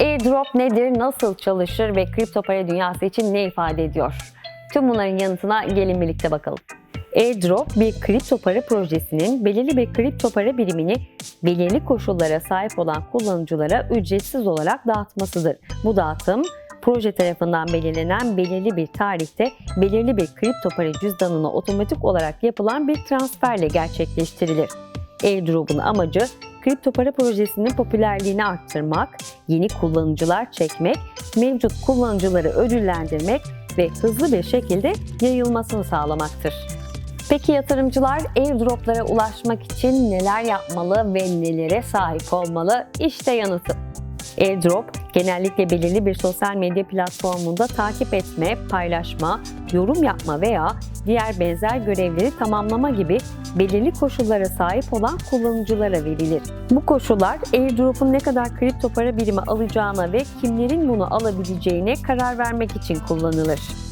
Airdrop nedir, nasıl çalışır ve kripto para dünyası için ne ifade ediyor? Tüm bunların yanıtına gelin birlikte bakalım. Airdrop bir kripto para projesinin belirli bir kripto para birimini belirli koşullara sahip olan kullanıcılara ücretsiz olarak dağıtmasıdır. Bu dağıtım proje tarafından belirlenen belirli bir tarihte belirli bir kripto para cüzdanına otomatik olarak yapılan bir transferle gerçekleştirilir. Airdrop'un amacı kripto para projesinin popülerliğini arttırmak, yeni kullanıcılar çekmek, mevcut kullanıcıları ödüllendirmek ve hızlı bir şekilde yayılmasını sağlamaktır. Peki yatırımcılar airdroplara ulaşmak için neler yapmalı ve nelere sahip olmalı? İşte yanıtı. Airdrop genellikle belirli bir sosyal medya platformunda takip etme, paylaşma, yorum yapma veya diğer benzer görevleri tamamlama gibi belirli koşullara sahip olan kullanıcılara verilir. Bu koşullar airdrop'un ne kadar kripto para birimi alacağına ve kimlerin bunu alabileceğine karar vermek için kullanılır.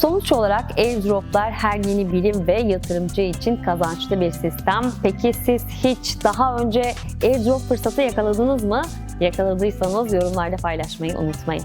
Sonuç olarak airdroplar her yeni birim ve yatırımcı için kazançlı bir sistem. Peki siz hiç daha önce airdrop fırsatı yakaladınız mı? Yakaladıysanız yorumlarda paylaşmayı unutmayın.